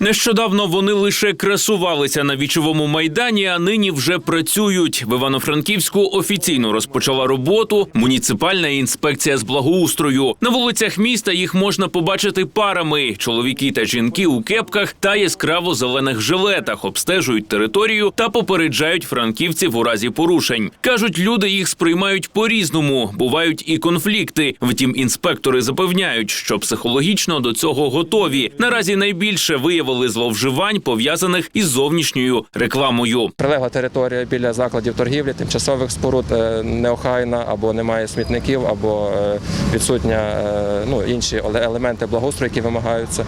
Нещодавно вони лише красувалися на вічовому майдані, а нині вже працюють. В Івано-Франківську офіційно розпочала роботу муніципальна інспекція з благоустрою. На вулицях міста їх можна побачити парами. Чоловіки та жінки у кепках та яскраво зелених жилетах обстежують територію та попереджають франківців у разі порушень. кажуть, люди їх сприймають по-різному. Бувають і конфлікти. Втім, інспектори запевняють, що психологічно до цього готові. Наразі найбільше виявили зловживань пов'язаних із зовнішньою рекламою. Прилегла територія біля закладів торгівлі, тимчасових споруд е, неохайна або немає смітників, або е, відсутня е, ну, інші елементи благоустрою, які вимагаються.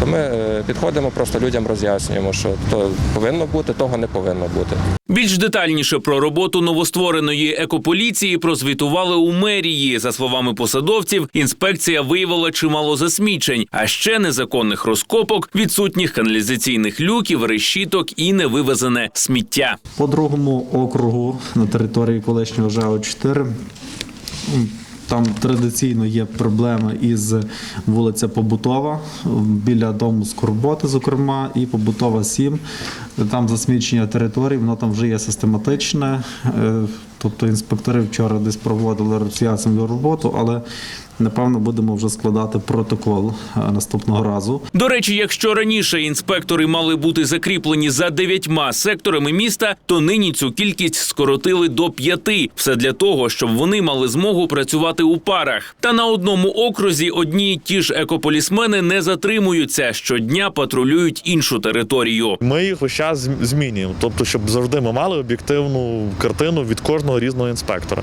То ми підходимо, просто людям роз'яснюємо, що то повинно бути, того не повинно бути. Більш детальніше про роботу новоствореної екополіції прозвітували у мерії. За словами посадовців, інспекція виявила чимало засмічень, а ще незаконних розкопок, відсутніх каналізаційних люків, решіток і невивезене сміття. По другому округу на території колишнього ЖАО 4 там традиційно є проблема із вулиця Побутова біля дому Скорботи, зокрема, і Побутова 7. Там засмічення територій, воно там вже є систематичне. Е, Тобто інспектори вчора десь проводили роз'яснювальну роботу, але напевно будемо вже складати протокол е, наступного разу. До речі, якщо раніше інспектори мали бути закріплені за дев'ятьма секторами міста, то нині цю кількість скоротили до п'яти. Все для того, щоб вони мали змогу працювати у парах. Та на одному окрузі одні й ті ж екополісмени не затримуються щодня патрулюють іншу територію. Ми їх весь час змінюємо, тобто, щоб завжди ми мали об'єктивну картину від кожного різного інспектора.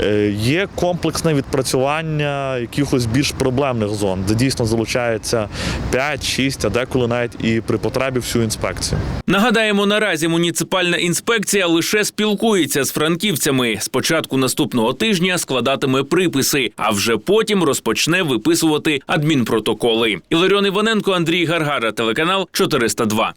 Е, Є комплексне відпрацювання якихось більш проблемних зон, де дійсно залучається 5-6, а деколи навіть і при потребі всю інспекцію. Нагадаємо, наразі муніципальна інспекція лише спілкується з франківцями. Спочатку наступного тижня складатиме приписи, а вже потім розпочне виписувати адмінпротоколи. Іларіон Іваненко, Андрій Гаргара, телеканал 402.